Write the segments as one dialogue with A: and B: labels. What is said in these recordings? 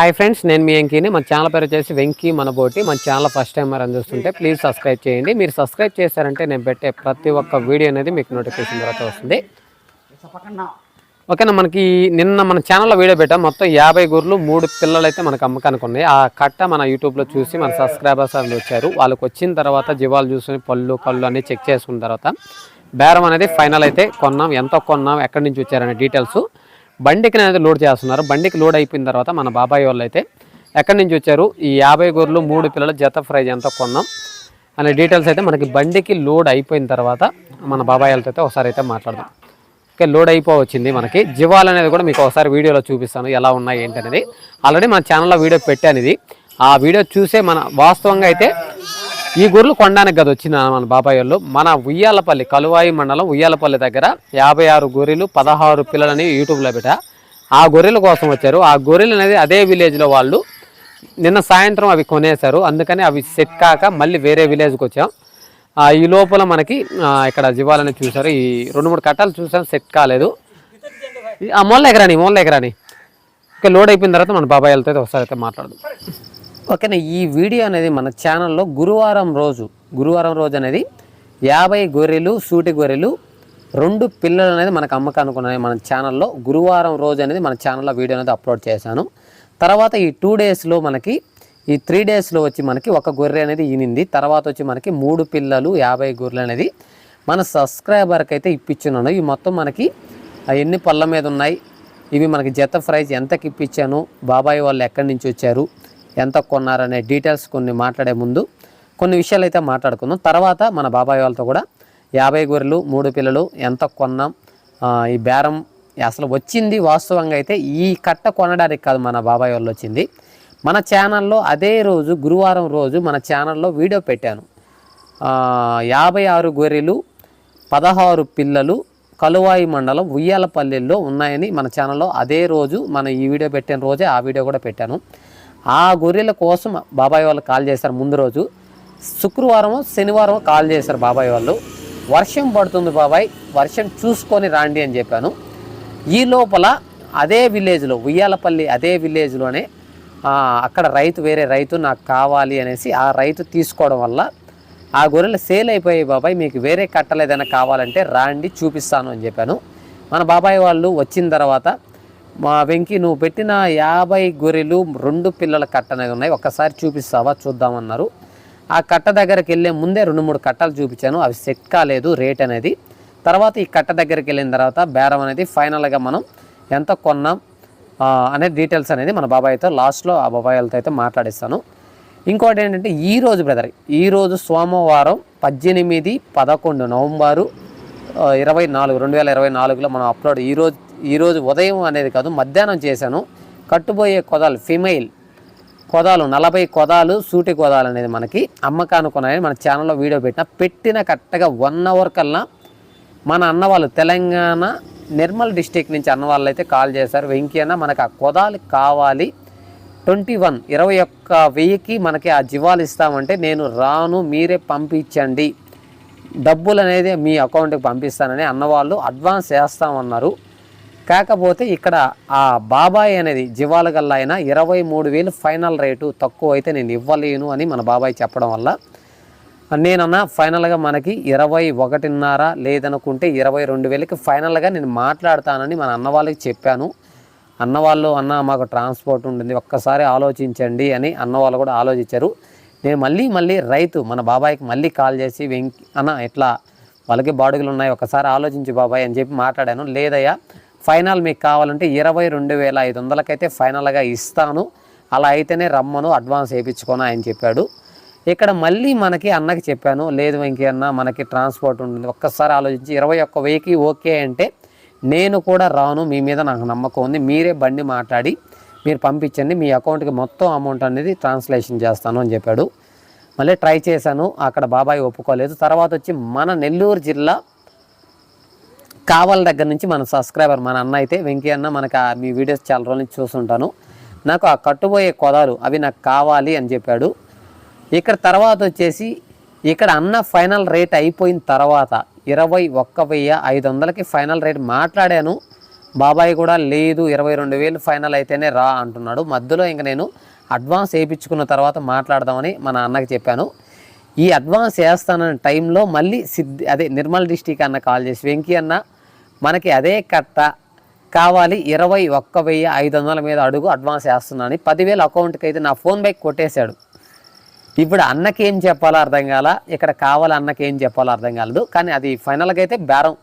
A: Hi friends నేను మీ వెంకీని. మన channel పేరు వచ్చేసి వెంకీ మనబోటి. మన ఛానల్ ఫస్ట్ టైం మరి చూస్తుంటే ప్లీజ్ సబ్స్క్రైబ్ చేయండి. మీరు సబ్స్క్రైబ్ చేశారంటే నేను పెట్టే ప్రతి ఒక్క వీడియో అనేది మీకు నోటిఫికేషన్ తర్వాత వస్తుంది. ఓకేనా మనకి నిన్న మన ఛానల్లో వీడియో పెట్టాం. మొత్తం యాభై గొర్రెలు మూడు పిల్లలు అయితే మనకు అమ్మకానికి ఉన్నాయి. ఆ కట్ట మన యూట్యూబ్లో చూసి మన సబ్స్క్రైబర్స్ అని వచ్చారు. వాళ్ళకి వచ్చిన తర్వాత జీవాలు చూసుకొని పళ్ళు కళ్ళు అన్నీ చెక్ చేసుకున్న తర్వాత బేరం అనేది ఫైనల్ అయితే కొన్నాం. ఎంత కొన్నాం ఎక్కడి నుంచి వచ్చారనే డీటెయిల్స్ బండికి అనేది లోడ్ చేస్తున్నారు. బండికి లోడ్ అయిపోయిన తర్వాత మన బాబాయ్ వాళ్ళు అయితే ఎక్కడి నుంచి వచ్చారు? ఈ యాభై గొర్రెలు మూడు పిల్లలు జత ప్రైజ్ ఎంత కొన్నాం? అనే డీటెయిల్స్ అయితే మనకి బండికి లోడ్ అయిపోయిన తర్వాత మన బాబాయ్ వాళ్ళతో అయితే ఒకసారి అయితే మాట్లాడదాం. ఓకే లోడ్ అయిపోవచ్చింది మనకి. జీవాలు అనేది కూడా మీకు ఒకసారి వీడియోలో చూపిస్తాను ఎలా ఉన్నాయి ఏంటి అనేది. ఆల్రెడీ మన ఛానల్లో వీడియో పెట్టాను ఇది. ఆ వీడియో చూసే మన వాస్తవంగా అయితే ఈ గొర్రెలు కొనడానికి కదా వచ్చింది మన బాబాయ్ వాళ్ళు మన ఉయ్యాలపల్లి కలువాయి మండలం ఉయ్యాలపల్లి దగ్గర యాభై ఆరు గొర్రెలు పదహారు పిల్లలని యూట్యూబ్లో పెట్ట. ఆ గొర్రెల కోసం వచ్చారు. ఆ గొర్రెలు అనేది అదే విలేజ్లో వాళ్ళు నిన్న సాయంత్రం అవి కొనేశారు. అందుకని అవి సెట్ కాక మళ్ళీ వేరే విలేజ్కి వచ్చాం. ఈ లోపల మనకి ఇక్కడ జీవాలని చూసారు ఈ రెండు మూడు కట్టాలు చూసాం సెట్ కాలేదు. ఆ మొల్ల ఎగరాని మొల్ల ఎగరాని. ఓకే లోడ్ అయిపోయిన తర్వాత మన బాబాయ్ వెళ్తే ఒకసారి అయితే మాట్లాడదాం. ఓకేనా ఈ వీడియో అనేది మన ఛానల్లో గురువారం రోజు గురువారం రోజు అనేది యాభై గొర్రెలు సూటి గొర్రెలు రెండు పిల్లలు అనేది మనకు అమ్మకానికి ఉన్నాయి మన ఛానల్లో. గురువారం రోజు అనేది మన ఛానల్లో వీడియో అనేది అప్లోడ్ చేశాను. తర్వాత ఈ టూ డేస్లో మనకి ఈ త్రీ డేస్లో వచ్చి మనకి ఒక గొర్రె అనేది ఈనింది. తర్వాత వచ్చి మనకి మూడు పిల్లలు యాభై గొర్రెలు అనేది మన సబ్స్క్రైబర్కి అయితే ఇప్పించున్నాను. ఇవి మొత్తం మనకి ఎన్ని పళ్ళ మీద ఉన్నాయి? ఇవి మనకి జత ప్రైజ్ ఎంతకి ఇప్పించాను? బాబాయ్ వాళ్ళు ఎక్కడి నుంచి వచ్చారు? ఎంత కొన్నారనే డీటెయిల్స్ కొన్ని మాట్లాడే ముందు కొన్ని విషయాలు అయితే మాట్లాడుకుందాం. తర్వాత మన బాబాయ్ వాళ్ళతో కూడా యాభై గొర్రెలు మూడు పిల్లలు ఎంత కొన్నాం ఈ బేరం అసలు వచ్చింది వాస్తవంగా అయితే ఈ కట్ట కొనడానికి కాదు మన బాబాయ్ వాళ్ళు వచ్చింది. మన ఛానల్లో అదే రోజు గురువారం రోజు మన ఛానల్లో వీడియో పెట్టాను. యాభై ఆరు గొర్రెలు పదహారు పిల్లలు కలువాయి మండలం ఉయ్యాలపల్లెల్లో ఉన్నాయని మన ఛానల్లో అదే రోజు మన ఈ వీడియో పెట్టిన రోజే ఆ వీడియో కూడా పెట్టాను. ఆ గొర్రెల కోసం బాబాయ్ వాళ్ళు కాల్ చేశారు ముందు రోజు. శుక్రవారం శనివారం కాల్ చేశారు బాబాయ్ వాళ్ళు. వర్షం పడుతుంది బాబాయ్ వర్షం చూసుకొని రాండి అని చెప్పాను. ఈ లోపల అదే విలేజ్లో ఉయ్యాలపల్లి అదే విలేజ్లోనే అక్కడ రైతు వేరే రైతు నాకు కావాలి అనేసి ఆ రైతు తీసుకోవడం వల్ల ఆ గొర్రెలు సేల్ అయిపోయాయి బాబాయ్ మీకు వేరే కట్టలు ఏదైనా కావాలంటే రాండి చూపిస్తాను అని చెప్పాను. మన బాబాయ్ వాళ్ళు వచ్చిన తర్వాత మా వెంకి నువ్వు పెట్టిన యాభై గొర్రెలు రెండు పిల్లల కట్ట ఉన్నాయి. ఒక్కసారి చూపిస్తావా? చూద్దామన్నారు. ఆ కట్ట దగ్గరికి వెళ్ళే ముందే రెండు మూడు కట్టలు చూపించాను. అవి సెట్ కాలేదు రేట్ అనేది. తర్వాత ఈ కట్ట దగ్గరికి వెళ్ళిన తర్వాత బేరం అనేది ఫైనల్గా మనం ఎంత కొన్నాం అనే డీటెయిల్స్ అనేది మన బాబాయ్తో లాస్ట్లో ఆ బాబాయ్లతో అయితే మాట్లాడిస్తాను. ఇంకోటి ఏంటంటే ఈ రోజు బ్రదర్ ఈరోజు సోమవారం పద్దెనిమిది పదకొండు నవంబరు ఇరవై నాలుగు రెండు వేల ఇరవై నాలుగులో మనం అప్లోడ్ ఈరోజు ఈరోజు ఉదయం అనేది కాదు మధ్యాహ్నం చేశాను. కట్టుబోయే కొదాలు ఫిమైల్ కొదాలు నలభై కొదాలు సూటి కొదాలు అనేది మనకి అమ్మకానికి ఉన్నాయని మన ఛానల్లో వీడియో పెట్టిన పెట్టిన కరెక్ట్గా వన్ అవర్ కల్లా మన అన్న వాళ్ళు తెలంగాణ నిర్మల్ డిస్టిక్ నుంచి అన్న వాళ్ళు అయితే కాల్ చేశారు. వెంకీ అన్న మనకు ఆ కొదాలు కావాలి. ట్వంటీ వన్ ఇరవై ఒక్క వెయ్యికి మనకి ఆ జీవాలు ఇస్తామంటే నేను రాను మీరే పంపించండి. డబ్బులు అనేది మీ అకౌంట్కి పంపిస్తానని అన్నవాళ్ళు అడ్వాన్స్ వేస్తామన్నారు. కాకపోతే ఇక్కడ ఆ బాబాయ్ అనేది జీవాల గల్లా అయినా ఇరవై మూడు వేలు ఫైనల్ రేటు తక్కువ అయితే నేను ఇవ్వలేను అని మన బాబాయ్ చెప్పడం వల్ల నేనన్నా ఫైనల్గా మనకి ఇరవై ఒకటిన్నర లేదనుకుంటే ఇరవై రెండు వేలకి ఫైనల్గా నేను మాట్లాడతానని మన అన్న వాళ్ళకి చెప్పాను. అన్న వాళ్ళు అన్న మాకు ట్రాన్స్పోర్ట్ ఉంటుంది ఒక్కసారి ఆలోచించండి అని అన్న వాళ్ళు కూడా ఆలోచించారు. నేను మళ్ళీ మళ్ళీ రైతు మన బాబాయ్కి మళ్ళీ కాల్ చేసి వెంకి అన్న ఇట్లా వాళ్ళకి బాడుగులు ఉన్నాయి ఒకసారి ఆలోచించి బాబాయ్ అని చెప్పి మాట్లాడాను. లేదయ్యా ఫైనల్ మీకు కావాలంటే ఇరవై రెండు వేల ఐదు వందలకైతే ఫైనల్గా ఇస్తాను. అలా అయితేనే రమ్మను అడ్వాన్స్ వేయించుకోను ఆయన చెప్పాడు. ఇక్కడ మళ్ళీ మనకి అన్నకి చెప్పాను లేదు వెంకీ మనకి ట్రాన్స్పోర్ట్ ఉంటుంది ఒక్కసారి ఆలోచించి ఇరవై ఒక్క వెయ్యికి ఓకే అంటే నేను కూడా రాను మీ మీద నాకు నమ్మకం ఉంది. మీరే బండి మాట్లాడి మీరు పంపించండి మీ అకౌంట్కి మొత్తం అమౌంట్ అనేది ట్రాన్స్లేషన్ చేస్తాను అని చెప్పాడు. మళ్ళీ ట్రై చేశాను అక్కడ బాబాయ్ ఒప్పుకోలేదు. తర్వాత వచ్చి మన నెల్లూరు జిల్లా కావాల దగ్గర నుంచి మన సబ్స్క్రైబర్ మన అన్న అయితే వెంకీ అన్న మనకు ఆ మీ వీడియోస్ చాలా రోజుల నుంచి చూస్తుంటాను. నాకు ఆ కట్టుబోయే కొదాలు అవి నాకు కావాలి అని చెప్పాడు. ఇక్కడ తర్వాత వచ్చేసి ఇక్కడ అన్న ఫైనల్ రేట్ అయిపోయిన తర్వాత ఇరవై ఒక్క వెయ్యి ఐదు వందలకి ఫైనల్ రేట్ మాట్లాడాను. బాబాయ్ కూడా లేదు ఇరవై రెండు వేలు ఫైనల్ అయితేనే రా అంటున్నాడు. మధ్యలో ఇంక నేను అడ్వాన్స్ వేయించుకున్న తర్వాత మాట్లాడదామని మన అన్నకి చెప్పాను. ఈ అడ్వాన్స్ వేస్తానన్న టైంలో మళ్ళీ సిద్ధి అదే నిర్మల్ డిస్టిక్ అన్న కాల్ చేసి వెంకీ అన్న మనకి అదే కట్ట కావాలి ఇరవై ఒక్క వెయ్యి ఐదు వందల మీద అడుగు అడ్వాన్స్ వేస్తున్నాను. పదివేలు అకౌంట్కి అయితే నా ఫోన్ బైక్ కొట్టేశాడు. ఇప్పుడు అన్నకి ఏం చెప్పాలో అర్థం కాల ఇక్కడ కావాలి అన్నకి ఏం చెప్పాలో అర్థం కాలేదు. కానీ అది ఫైనల్గా అయితే బేరం.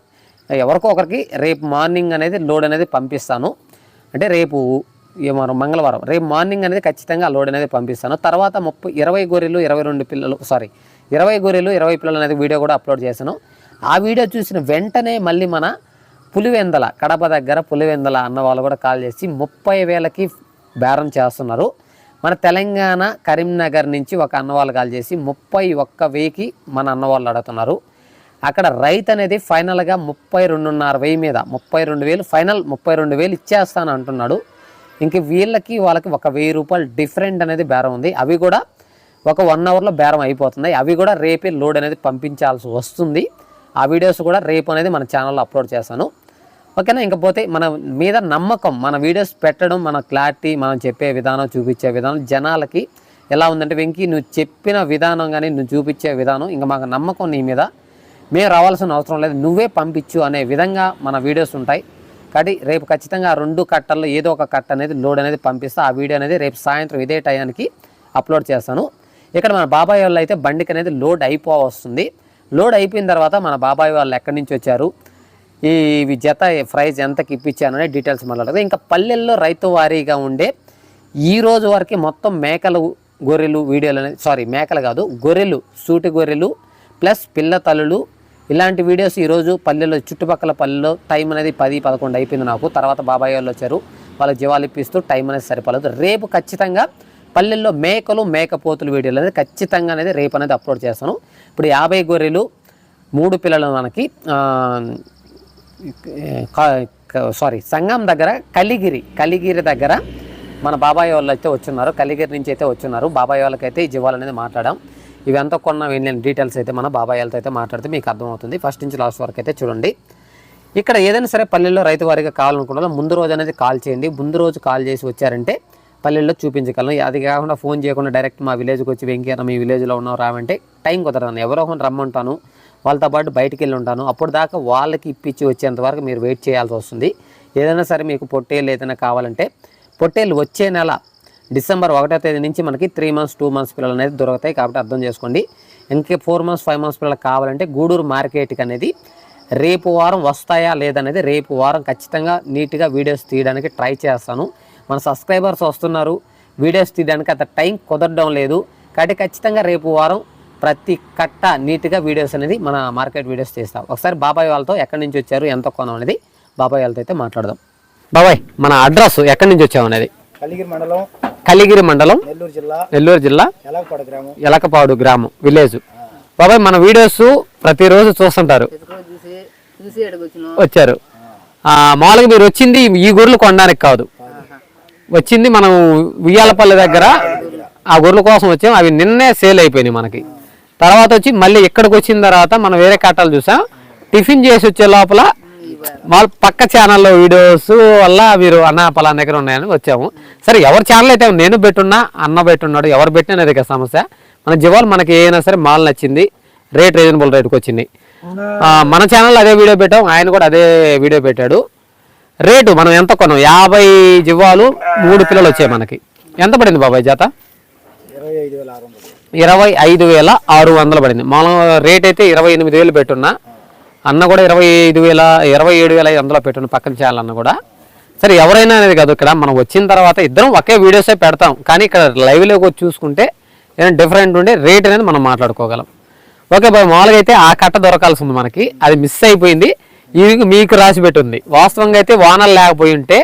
A: ఎవరికో ఒకరికి రేపు మార్నింగ్ అనేది లోడ్ అనేది పంపిస్తాను. అంటే రేపు ఏమో మంగళవారం రేపు మార్నింగ్ అనేది ఖచ్చితంగా లోడ్ అనేది పంపిస్తాను. తర్వాత ముప్పై ఇరవై గొర్రెలు ఇరవై రెండు పిల్లలు సారీ ఇరవై గొర్రెలు ఇరవై పిల్లలు అనేది వీడియో కూడా అప్లోడ్ చేశాను. ఆ వీడియో చూసిన వెంటనే మళ్ళీ మన పులివెందల కడప దగ్గర పులివెందల అన్న వాళ్ళు కూడా కాల్ చేసి ముప్పై వేలకి బేరం చేస్తున్నారు. మన తెలంగాణ కరీంనగర్ నుంచి ఒక అన్న వాళ్ళు కాల్ చేసి ముప్పై ఒక్క వెయ్యికి మన అన్న వాళ్ళు అడుగుతున్నారు. అక్కడ రైతు అనేది ఫైనల్గా ముప్పై రెండున్నర వెయ్యి మీద ముప్పై రెండు వేలు ఫైనల్ ముప్పై రెండు వేలు ఇచ్చేస్తాను అంటున్నాడు. ఇంక వీళ్ళకి వాళ్ళకి ఒక వెయ్యి రూపాయలు డిఫరెంట్ అనేది బేరం ఉంది. అవి కూడా ఒక వన్ అవర్లో బేరం అయిపోతుంది అవి కూడా రేపే లోడ్ అనేది పంపించాల్సి వస్తుంది. ఆ వీడియోస్ కూడా రేపు అనేది మన ఛానల్లో అప్లోడ్ చేస్తాను. ఓకేనా? ఇంకపోతే మన మీద నమ్మకం మన వీడియోస్ పెట్టడం మన క్లారిటీ మనం చెప్పే విధానం చూపించే విధానం జనాలకి ఎలా ఉందంటే వెంకీ నువ్వు చెప్పిన విధానం కానీ నువ్వు చూపించే విధానం ఇంకా మాకు నమ్మకం నీ మీద. మేము రావాల్సిన అవసరం లేదు. నువ్వే పంపించు అనే విధంగా మన వీడియోస్ ఉంటాయి. కాబట్టి రేపు ఖచ్చితంగా ఆ రెండు కట్టల్లో ఏదో ఒక కట్ట అనేది లోడ్ అనేది పంపిస్తా. ఆ వీడియో అనేది రేపు సాయంత్రం ఇదే టయానికి అప్లోడ్ చేస్తాను. ఇక్కడ మన బాబాయ్ వాళ్ళు అయితే బండికి అనేది లోడ్ అయిపోవస్తుంది. లోడ్ అయిపోయిన తర్వాత మన బాబాయ్ వాళ్ళు ఎక్కడి నుంచి వచ్చారు? ఇవి జత ప్రైజ్ ఎంతకి ఇప్పించాననే డీటెయిల్స్ మాట్లాడదు ఇంకా పల్లెల్లో రైతు వారీగా ఉండే ఈ రోజు వరకు మొత్తం మేకలు గొర్రెలు వీడియోలు అనేది సారీ మేకలు కాదు గొర్రెలు సూటి గొర్రెలు ప్లస్ పిల్ల తల్లులు ఇలాంటి వీడియోస్ ఈరోజు పల్లెల్లో చుట్టుపక్కల పల్లెల్లో టైం అనేది పది పదకొండు అయిపోయింది నాకు. తర్వాత బాబాయ్ వాళ్ళు వచ్చారు. వాళ్ళకి జీవాలు ఇప్పిస్తూ టైం అనేది సరిపోలేదు. రేపు ఖచ్చితంగా పల్లెల్లో మేకలు మేకపోతులు వీడియోలు అనేది ఖచ్చితంగా అనేది రేపు అనేది అప్లోడ్ చేస్తాను. ఇప్పుడు యాభై గొర్రెలు మూడు పిల్లలు మనకి సారీ సంగం దగ్గర కలిగిరి కలిగిరి దగ్గర మన బాబాయ్ వాళ్ళు అయితే వచ్చున్నారు కలిగిరి నుంచి అయితే వచ్చున్నారు. బాబాయ్ వాళ్ళకైతే ఈ జీవాలు అనేది మాట్లాడాం. ఇవంతా కొన్న వెళ్ళిన డీటెయిల్స్ అయితే మన బాబాయ్ వాళ్ళతో అయితే మాట్లాడితే మీకు అర్థమవుతుంది. ఫస్ట్ నుంచి లాస్ట్ వరకు అయితే చూడండి. ఇక్కడ ఏదైనా సరే పల్లెల్లో రైతు వారిగా కావాలనుకున్నా ముందు రోజు అనేది కాల్ చేయండి. ముందు రోజు కాల్ చేసి వచ్చారంటే పల్లెల్లో చూపించగలను. అది కాకుండా ఫోన్ చేయకుండా డైరెక్ట్ మా విలేజ్కి వచ్చి వెంకయ్య మీ విలేజ్లో ఉన్నావు రావంటే టైం కుదరదు ఎవరో రమ్మంటాను. వాళ్ళతో పాటు బయటికి వెళ్ళి ఉంటాను. అప్పుడు దాకా వాళ్ళకి ఇప్పించి వచ్చేంత వరకు మీరు వెయిట్ చేయాల్సి వస్తుంది. ఏదైనా సరే మీకు పొట్టేళ్ళు ఏదైనా కావాలంటే పొట్టేళ్ళు వచ్చే నెల డిసెంబర్ ఒకటో తేదీ నుంచి మనకి త్రీ మంత్స్ టూ మంత్స్ పిల్లలు అనేది దొరుకుతాయి కాబట్టి అర్థం చేసుకోండి. ఇంకే ఫోర్ మంత్స్ ఫైవ్ మంత్స్ పిల్లలు కావాలంటే గూడూరు మార్కెట్కి అనేది రేపు వారం వస్తాయా లేదనేది రేపు వారం ఖచ్చితంగా నీట్గా వీడియోస్ తీయడానికి ట్రై చేస్తాను. మన సబ్స్క్రైబర్స్ వస్తున్నారు. వీడియోస్ తీయడానికి అంత టైం కుదరడం లేదు. కాబట్టి ఖచ్చితంగా రేపు వారం ప్రతి కట్ట నీట్గా వీడియోస్ అనేది మన మార్కెట్ వీడియోస్ తీస్తాం ఒకసారి బాబాయ్ వాళ్ళతో ఎక్కడి నుంచి వచ్చారు ఎంత కొనం అనేది బాబాయ్ వాళ్ళతో అయితే మాట్లాడదాం. బాబాయ్ మన అడ్రస్ ఎక్కడి నుంచి వచ్చాము అనేది?
B: కలిగిరి మండలం
A: కలిగిరి మండలం
B: నెల్లూరు జిల్లా
A: నెల్లూరు జిల్లా
B: ఎలగపాడు గ్రామం.
A: ఎలకపాడు గ్రామం విలేజ్. బాబాయ్ మన వీడియోస్ ప్రతిరోజు చూస్తుంటారు. వచ్చారు. ఆ, మామూలుగా మీరు వచ్చింది ఈ గొర్రెలు కొనడానికి కాదు. వచ్చింది మనం ఉయ్యాలపల్లి దగ్గర. ఆ గొర్రెల కోసం వచ్చాం. అవి నిన్నే సేల్ అయిపోయినాయి మనకి. తర్వాత వచ్చి మళ్ళీ ఇక్కడికి వచ్చిన తర్వాత మనం వేరే కట్టాలు చూసాం. టిఫిన్ చేసి వచ్చే లోపల వాళ్ళ పక్క ఛానల్లో వీడియోస్ వల్ల మీరు అన్న పలానా దగ్గర ఉన్నాయని వచ్చాము. సరే ఎవరి ఛానల్ అయితే నేను పెట్టున్నా అన్న పెట్టున్నాడు ఎవరు పెట్టినా అది కదా సమస్య. మన జీవాలు మనకి ఏదైనా సరే మాల్ నచ్చింది రేట్ రీజనబుల్ రేట్కి వచ్చింది. మన ఛానల్లో అదే వీడియో పెట్టాం ఆయన కూడా అదే వీడియో పెట్టాడు. రేటు మనం ఎంత కొన్నాం? యాభై జివ్వాలు మూడు పిల్లలు వచ్చాయి మనకి. ఎంత పడింది బాబాయ్ జాత?
B: ఇరవై ఐదు వేల ఆరు వందలు
A: పడింది. మనం రేట్ అయితే ఇరవై ఎనిమిది వేలు పెట్టున్నా. అన్న కూడా ఇరవై ఐదు వేల ఇరవై ఏడు వేల ఐదు వందలు పెట్టున్న పక్కన చేయాలన్న కూడా. సరే ఎవరైనా అనేది కాదు ఇక్కడ. మనం వచ్చిన తర్వాత ఇద్దరం ఒకే వీడియోసే పెడతాం. కానీ ఇక్కడ లైవ్లోకి వచ్చి చూసుకుంటే ఏదైనా డిఫరెంట్ ఉండే రేట్ అనేది మనం మాట్లాడుకోగలం. ఓకే బాబు మామూలుగా అయితే ఆ కట్ట దొరకాల్సి ఉంది మనకి. అది మిస్ అయిపోయింది. ఇది మీకు రాసి పెట్టుంది. వాస్తవంగా అయితే వానలు లేకపోయి ఉంటే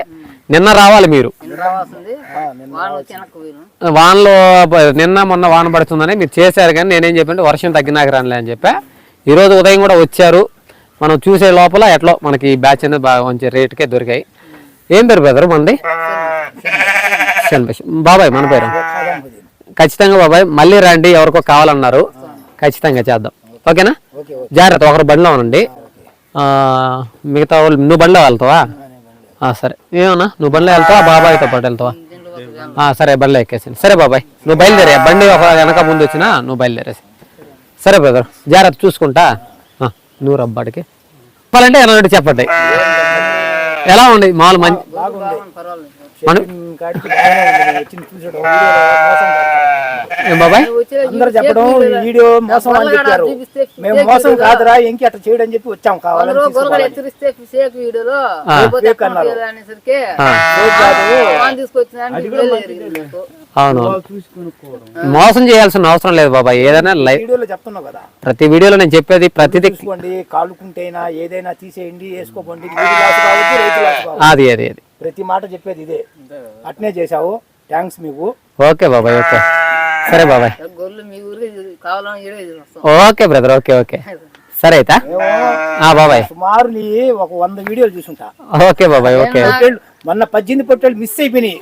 A: నిన్న రావాలి మీరు? వానలో నిన్న మొన్న వాన పడుతుందని మీరు చేశారు కానీ నేనేం చెప్పంటే వర్షం తగ్గినాక రానిలే అని చెప్పా. ఈరోజు ఉదయం కూడా వచ్చారు. మనం చూసే లోపల ఎట్లో మనకి ఈ బ్యాచ్ అనేది బాగా మంచి రేటుకే దొరికాయి. ఏం పేరు బ్రదర్ మనది. బాబాయ్ మన పేరు? ఖచ్చితంగా బాబాయ్ మళ్ళీ రండి ఎవరికో కావాలన్నారు. ఖచ్చితంగా చేద్దాం. ఓకేనా?
B: Okay okay.
A: జాగ్రత్త ఒకరు బండిలో ఉనండి ఆ, మిగతా వాళ్ళు నువ్వు బండిలో వెళ్తావా? సరే. ఏమన్నా? నువ్వు బండ్లో వెళ్తావా? బాబాయ్తో పాటు వెళ్తావా? సరే బండిలో ఎక్కేసాను సరే బాబాయ్. నువ్వు బయలుదేరే. బండి ఒక వెనక ముందు వచ్చినా నువ్వు బయలుదేరేసి. సరే బ్రదర్. జాగ్రత్త చూసుకుంటా. నువ్వు రబ్బాడికి చెప్పాలంటే ఎలా చెప్పండి. ఎలా ఉంది? మామూలు మంచి బాబాయ్?
B: అందరూ చెప్పడం వీడియో మోసం అని చెప్పారు. మేము మోసం కాదురా ఇంకి అట్లా చేయడం చెప్పి వచ్చాం
A: అవును. మోసం చేయాల్సిన అవసరం లేదు బాబాయ్. ఏదైనా లైవ్
B: వీడియోలో చెప్తున్నావు కదా.
A: ప్రతి వీడియోలో నేను చెప్పేది ప్రతిదీ
B: కాలుకుంటేనా ఏదైనా తీసేయండి వేసుకోకండి
A: అది అది అది.
B: ప్రతి మాట చెప్పేది ఇదే. అట్నే చేశావు. థ్యాంక్స్ మీకు.
A: ఓకే బాబాయ్ ఓకే. సరే బాబాయ్. Okay brother okay okay. సరే అయితే. బాబాయ్.
B: సుమారు నీ ఒక వంద వీడియోలు చూసుంటా.
A: ఓకే బాబాయ్ ఓకే
B: మొన్న పద్దెనిమిది పొట్టేళ్ళు మిస్ అయిపోయినాయి.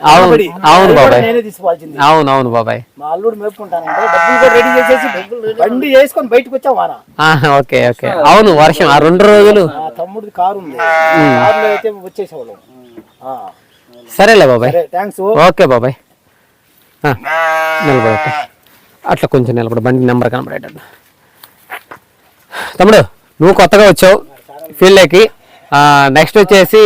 A: అవును, బాబాయ్.
B: నేనే తీసుకోవాల్సింది.
A: అవును అవును బాబాయ్.
B: మా అల్లుడు మేపుకుంటానంటే డబ్బులు కూడా రెడీ చేసేసి బండి వేసుకొని బయటకు వచ్చాం వారా
A: ఆ, ఓకే ఓకే. అవును వర్షం ఆ రెండు రోజులు.
B: మా తమ్ముడిది కారు ఉంది. కారులో అయితే వచ్చేసేవాళ్ళం. ఆ.
A: సరేలే బాబాయ్.
B: సరే థ్యాంక్స్
A: ఓకే బాబాయ్. నిలబడు. అట్లా కొంచెం నిలబడు బండి నెంబర్ కనబడేటట్టు. తమ్ముడు నువ్వు కొత్తగా వచ్చావు ఫీల్డ్లోకి నెక్స్ట్ వచ్చేసి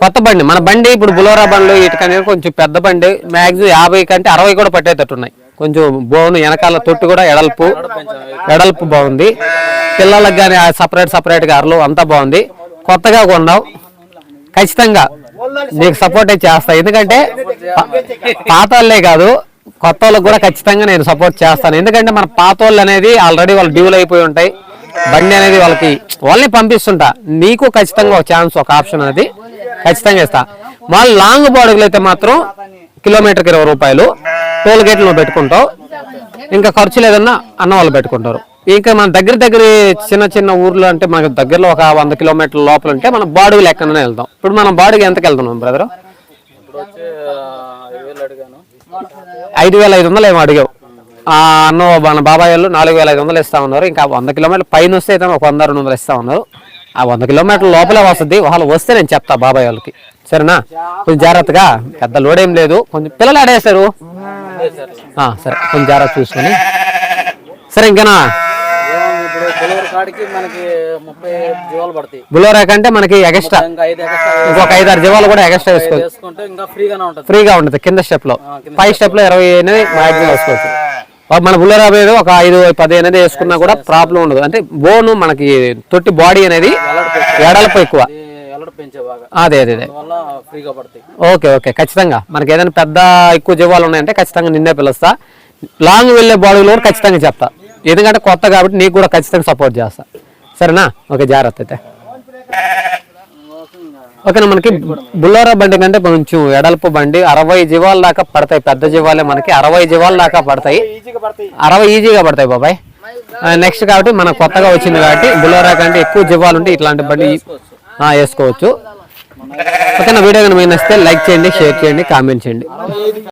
A: కొత్త బండి. మన బండి ఇప్పుడు బులోరా బండ్లు ఇటుకనేది కొంచెం పెద్ద బండి. మ్యాక్సిమం యాభై కంటే అరవై కూడా పట్టేటట్టు ఉన్నాయి కొంచెం బోను వెనకాల తొట్టు కూడా ఎడల్పు ఎడల్పు బాగుంది. పిల్లలకు కానీ సపరేట్ సపరేట్గా అరలు అంతా బాగుంది. కొత్తగా కొన్నావు. ఖచ్చితంగా నీకు సపోర్ట్ చేస్తా. ఎందుకంటే పాత వాళ్ళే కాదు కొత్త వాళ్ళకి కూడా ఖచ్చితంగా నేను సపోర్ట్ చేస్తాను. ఎందుకంటే మన పాత వాళ్ళు అనేది ఆల్రెడీ వాళ్ళు డ్యూల్ అయిపోయి ఉంటాయి. బండి అనేది వాళ్ళకి వాళ్ళని పంపిస్తుంటా. నీకు ఖచ్చితంగా ఒక ఛాన్స్ ఒక ఆప్షన్ అనేది. ఖచ్చితంగా ఇస్తా. వాళ్ళు లాంగ్ బాడుగులు అయితే మాత్రం కిలోమీటర్కి ఇరవై రూపాయలు. టోల్ గేట్లు పెట్టుకుంటావు. ఇంకా ఖర్చు లేదన్నా అన్న వాళ్ళు పెట్టుకుంటారు. ఇంకా మన దగ్గర దగ్గర చిన్న చిన్న ఊర్లు అంటే మనకు దగ్గరలో ఒక వంద కిలోమీటర్ల లోపల ఉంటే మనం బాడుగు లెక్కనే వెళ్తాం. ఇప్పుడు మనం బాడుగు ఎంతకి వెళ్తున్నాం బ్రదర్?
C: ఐదు వేల
A: ఐదు వందలు ఏమో అడిగావు. ఆ అన్న మన బాబాయ్ వాళ్ళు నాలుగు వేల ఐదు వందలు ఇస్తా ఉన్నారు. ఇంకా వంద కిలోమీటర్ల పైన వస్తే అయితే ఒక వంద రెండు వందలు ఇస్తా ఉన్నారు. ఆ వంద కిలోమీటర్ల లోపలే వస్తుంది. వాళ్ళు వస్తే నేను చెప్తా బాబాయ్ వాళ్ళకి. సరేనా? కొంచెం జాగ్రత్తగా. పెద్ద లోడ్ ఏం లేదు. కొంచెం పిల్లలు ఆడేస్తారు సరే. కొంచెం జాగ్రత్త చూసుకొని. సరే ఇంకేనా? బులోరా కంటే మనకి ఎక్స్ట్రా ఇంకొక ఐదు ఆరు జీవాలు కూడా ఎక్స్ట్రా వేసుకోవచ్చు ఫ్రీగా ఉంటుంది. కింద స్టెప్లో. పై స్టెప్లో ఇరవై అనేది మాక్సిమం వేసుకోవచ్చు. మన బుల్లెరా మీద ఒక ఐదు పది అనేది వేసుకున్నా కూడా ప్రాబ్లం ఉండదు. అంటే బోను మనకి తొట్టి బాడీ అనేది ఎడలపు ఎక్కువ. అదే అదే అదే ఓకే ఓకే. ఖచ్చితంగా. మనకి ఏదైనా పెద్ద ఎక్కువ జీవాలు ఉన్నాయంటే ఖచ్చితంగా నిన్నే పిలుస్తా. లాంగ్ వెళ్ళే బాడీలో కూడా ఖచ్చితంగా చెప్తా. ఎందుకంటే కొత్త కాబట్టి నీకు కూడా ఖచ్చితంగా సపోర్ట్ చేస్తా. సరేనా? ఓకే జాగ్రత్త అయితే. ఓకేనా మనకి బుల్లోరా బండి కంటే కొంచెం ఎడల్పు బండి అరవై జీవాల దాకా పడతాయి. పెద్ద జీవాలే మనకి అరవై జీవాల దాకా పడతాయి. అరవై ఈజీగా పడతాయి. బాబాయ్. నెక్స్ట్ కాబట్టి మనం కొత్తగా వచ్చింది కాబట్టి బుల్లోరా కంటే ఎక్కువ జీవాలు ఉంటే ఇట్లాంటి బండి వేసుకోవచ్చు. ఓకేనా వీడియో కనుక మీకు నచ్చితే లైక్ చేయండి షేర్ చేయండి కామెంట్ చేయండి.